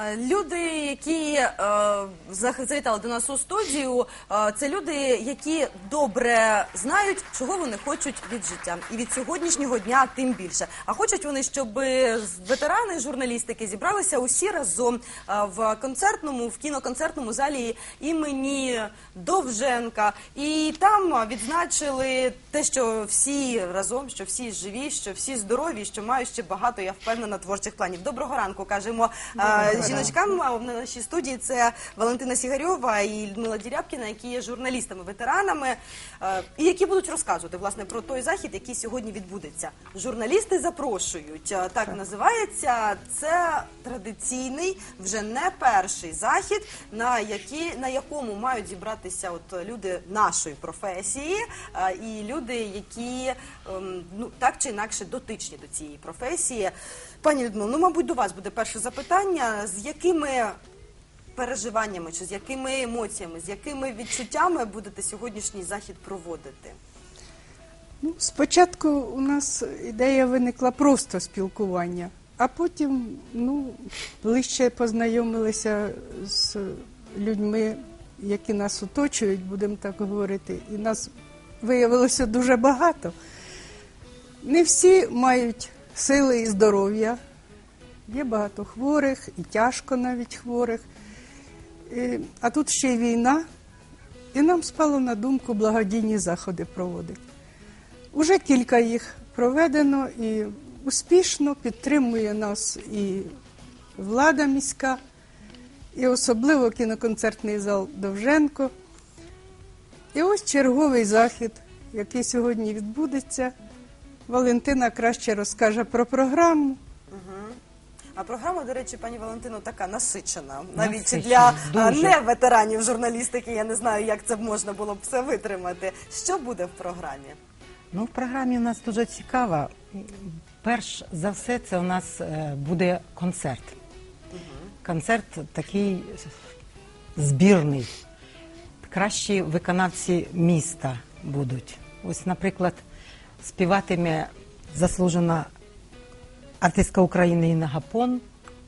Е, Люди, які е, завітали до нас у студію, е, це люди, які добре знають, чого вони хочуть від життя, і від сьогоднішнього дня тим більше. А хочуть вони, щоб ветерани журналістики зібралися усі разом е, в концертному, в кіноконцертному залі імені Довженка, і там відзначили те, що всі разом, що всі живі, що всі здорові, що мають ще багато, я впевнена, творчих планів. Доброго ранку, кажемо жіночкам на нашій студії. Це Валентина Сігарьова і Людмила Дірябкіна, які є журналістами, ветеранами, е, і які будуть розказувати власне про той захід, який сьогодні відбудеться. Журналісти запрошують. Е, Так називається. Це традиційний, вже не перший захід, на які на якому мають зібратися от люди нашої професії е, і люди, які ем, ну так чи інакше дотичні до цієї професії. Пані Людмило, ну мабуть, до вас буде перше запитання. З якими переживаннями чи з якими емоціями, з якими відчуттями будете сьогоднішній захід проводити? Ну, спочатку у нас ідея виникла просто спілкування, а потім ну, ближче познайомилися з людьми, які нас оточують, будемо так говорити. І нас виявилося дуже багато. Не всі мають сили і здоров'я. Є багато хворих і тяжко навіть хворих. А тут ще й війна, і нам спало на думку благодійні заходи проводити. Уже кілька їх проведено і успішно підтримує нас і влада міська, і особливо кіноконцертний зал Довженко. І ось черговий захід, який сьогодні відбудеться. Валентина краще розкаже про програму. А програма, до речі, пані Валентино, така насичена. Навіть Насичена, для дуже. не ветеранів журналістики. Я не знаю, як це можна було б все витримати. Що буде в програмі? Ну, в програмі у нас дуже цікаво. Перш за все, це у нас е, буде концерт. Концерт такий збірний. Кращі виконавці міста будуть. Ось, наприклад, співатиме заслужена артистка України Інна Гапон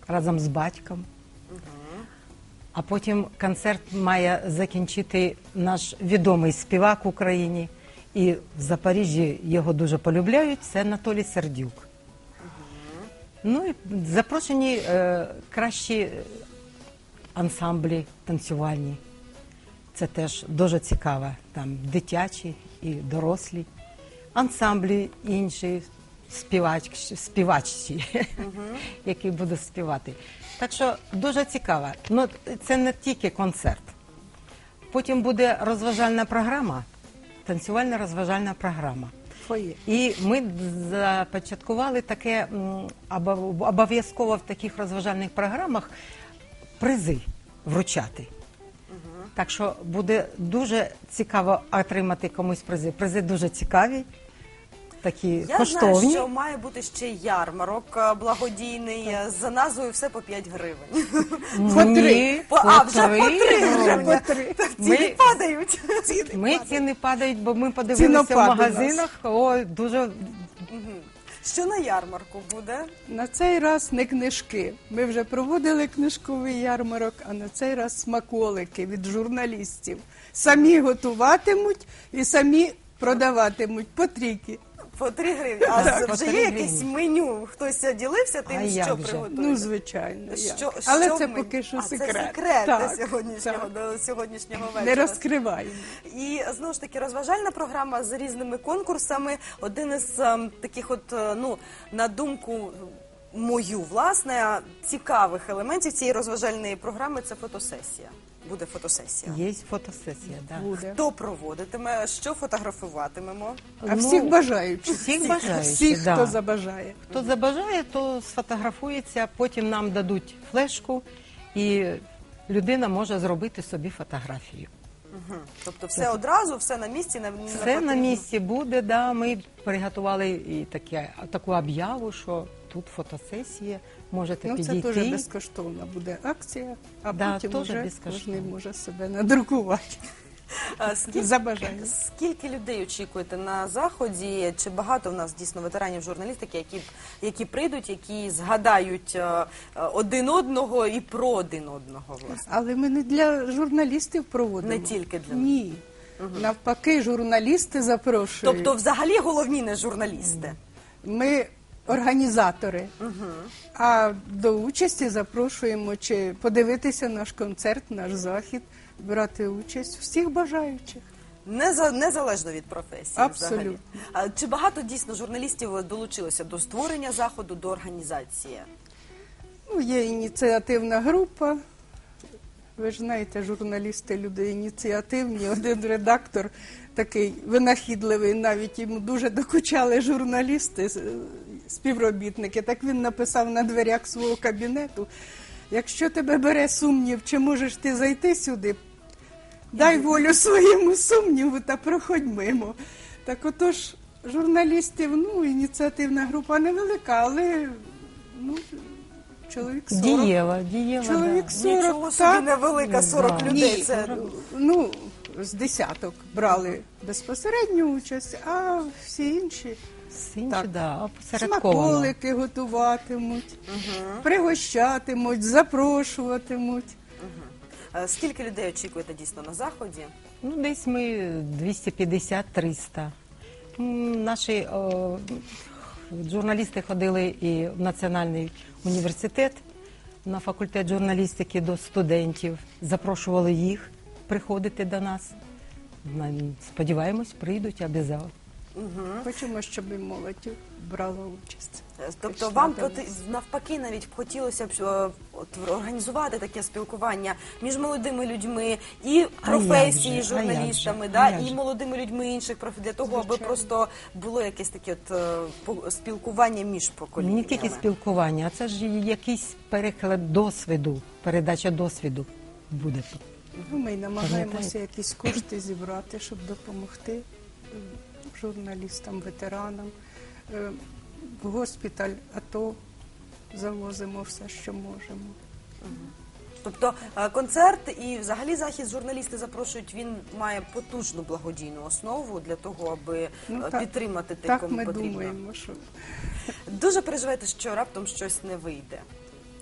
разом з батьком. А потім концерт має закінчити наш відомий співак в Україні. І в Запоріжжі його дуже полюбляють. Це Анатолій Сердюк. Ну і запрошені е, кращі ансамблі танцювальні. Це теж дуже цікаво. Там дитячі і дорослі, ансамблі інші, співач, співачці, які будуть співати. Так що дуже цікаво. Ну, це не тільки концерт. Потім буде розважальна програма, танцювальна розважальна програма. І ми започаткували таке обов'язково в таких розважальних програмах призи вручати. Так що буде дуже цікаво отримати комусь призи. Призи дуже цікаві, такі Я коштовні. знаю, що має бути ще ярмарок е, благодійний е, за назвою все по 5 гривень. Ні, По- а, вже по три гривні. По три. Ціни Ми- падають. Ми ціни падають, бо ми подивилися в Цінопад у нас. магазинах. О, дуже Що на ярмарку буде? На цей раз не книжки. Ми вже проводили книжковий ярмарок, а на цей раз смаколики від журналістів. Самі готуватимуть і самі продаватимуть по трійки. По 3 гривні. А Так, по вже три є якесь гривні. меню? Хтось ділився тим, А як що же? приготує? Ну, звичайно. як. Що, Але що це ми- поки що а, секрет. Це секрет Так, до сьогоднішнього, так. до сьогоднішнього вечора. Не розкриваємо. І знову ж таки розважальна програма з різними конкурсами. Один із ем, таких, от е, ну на думку мою, власне, цікавих елементів цієї розважальної програми це фотосесія. Буде фотосесія. є фотосесія. Да. Буде. Хто проводитиме, що фотографуватимемо? А Ну, всіх бажаючих. всіх бажаючих, Всіх, да. хто забажає. Хто забажає, то сфотографується, потім нам дадуть флешку, і людина може зробити собі фотографію. Мгм. Тобто все одразу, все на місці, не, не Все на місці буде. Да. Ми приготували і таке, таку об'яву, що тут фотосесія, можете Ну, це підійти. теж безкоштовна буде акція, а Да, потім вже кожен може себе надрукувати. А Скільки, За скільки людей очікуєте на заході? Чи багато в нас дійсно ветеранів журналістики, які, які прийдуть, які згадають е, один одного і про один одного, власне? Але ми не для журналістів проводимо. Не тільки для них. Ні. Навпаки, журналісти запрошують. Тобто, взагалі головні не журналісти. Ми організатори. А до участі запрошуємо чи подивитися наш концерт, наш захід, брати участь всіх бажаючих. Неза- незалежно від професії. Абсолютно. А чи багато дійсно журналістів долучилося до створення заходу, до організації? Ну, є ініціативна група. Ви ж знаєте, журналісти люди ініціативні. Один редактор такий винахідливий, навіть йому дуже докучали журналісти, співробітники. Так він написав на дверях свого кабінету. Якщо тебе бере сумнів, чи можеш ти зайти сюди, дай волю своєму сумніву та проходь мимо. Так отож, журналістів, ну, ініціативна група невелика, але ну, чоловік 40. Дієва, дієва. Чоловік да. 40, Нічого собі невелика 40 Да. людей. Ні, Це ну, з десяток брали безпосередню участь, а всі інші Так. да, опосередковано. смаколики готуватимуть, пригощатимуть, запрошуватимуть. Е, скільки людей очікуєте дійсно на заході? Ну, десь ми 250-300. М, Наші о, журналісти ходили і в Національний університет на факультет журналістики до студентів, запрошували їх приходити до нас. На- Сподіваємось, прийдуть обов'язково. Хочемо, щоб і молодь брала участь. Тобто Пішла вам до нас. навпаки навіть хотілося б е, от, організувати таке спілкування між молодими людьми і професії як же, а як журналістами, же, да, а як і же. молодими людьми інших професій, для того, аби Звичайно. просто було якесь таке от е, по- спілкування між поколіннями. Не тільки спілкування, а це ж і якийсь переклад досвіду, передача досвіду буде. Ну, Ми й намагаємося Пам'ятаєте? якісь кошти зібрати, щоб допомогти м, журналістам, ветеранам. Е, В госпіталь АТО завозимо все, що можемо. Тобто е, концерт і взагалі захід журналісти запрошують. Він має потужну благодійну основу для того, аби Ну, е, так. підтримати тих, Так кому ми потрібно. думаємо, що Дуже переживаєте, що раптом щось не вийде.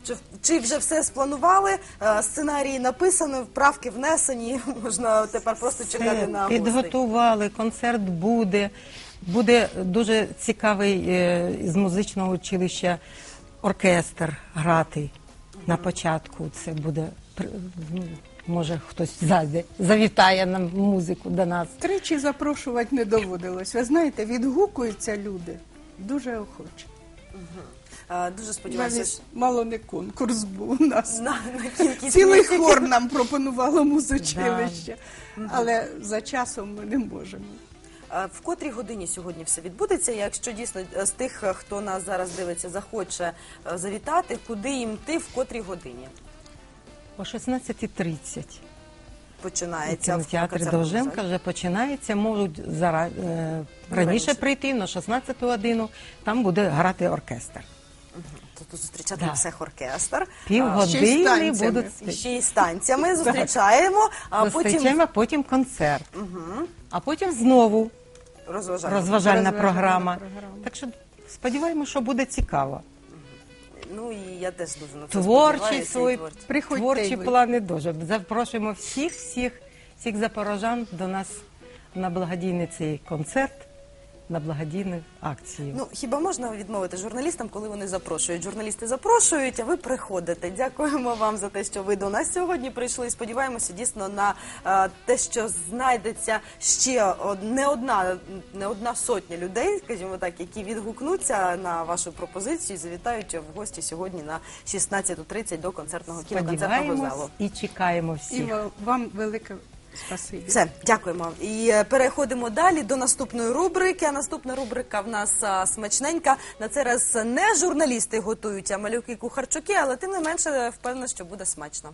Чи, чи вже все спланували? е, Сценарії написані, вправки внесені. Можна тепер просто чекати Все на гостей. підготували, концерт буде. Буде дуже цікавий е, з музичного училища оркестр грати на початку. Це буде при- ну, може хтось зайде, завітає нам музику до нас. тричі запрошувати не доводилось. Ви знаєте, відгукуються люди дуже охоче. Е, Дуже сподіваюся, Навіть що мало не конкурс був у нас. на, на кількість Цілий місць, хор нам пропонувало музичилище, але за часом ми не можемо. Е, В котрій годині сьогодні все відбудеться? Якщо дійсно е, з тих, е, хто нас зараз дивиться, захоче е, завітати, куди їм йти, в котрій годині О 16.30 у починається в кінотеатрі концертному Довженка залі? вже починається. Можуть зара... е, раніше раніше. прийти на 16 годину. Там буде грати оркестр. Тобто зустрічати оркестр. Півгодини будуть І ще й з танцями зустрічаємо, а потім Зустрічаємо, потім концерт. А потім знову розважаємо. розважальна Розважальна програма. програма. Так що сподіваємося, що буде цікаво. Ну і я теж дуже на це Творчі сподіваюся, і свої творчі. Приходьте творчі й ви. плани дуже. Запрошуємо всіх, всіх, всіх запорожан до нас на благодійний цей концерт, на благодійну акцію. Ну хіба можна відмовити журналістам, коли вони запрошують? Журналісти запрошують, а ви приходите. Дякуємо вам за те, що ви до нас сьогодні прийшли. Сподіваємося дійсно на е, те, що знайдеться ще не одна, не одна сотня людей, скажімо так, які відгукнуться на вашу пропозицію, і завітають в гості сьогодні на 16.30 до концертного кіноконцертного залу. і чекаємо І всіх. ва- вам велике спасибі. Все, дякуємо. І е, переходимо далі до наступної рубрики. А наступна рубрика в нас смачненька. На цей раз не журналісти готують, а малюки кухарчуки, але тим не менше впевнена, що буде смачно.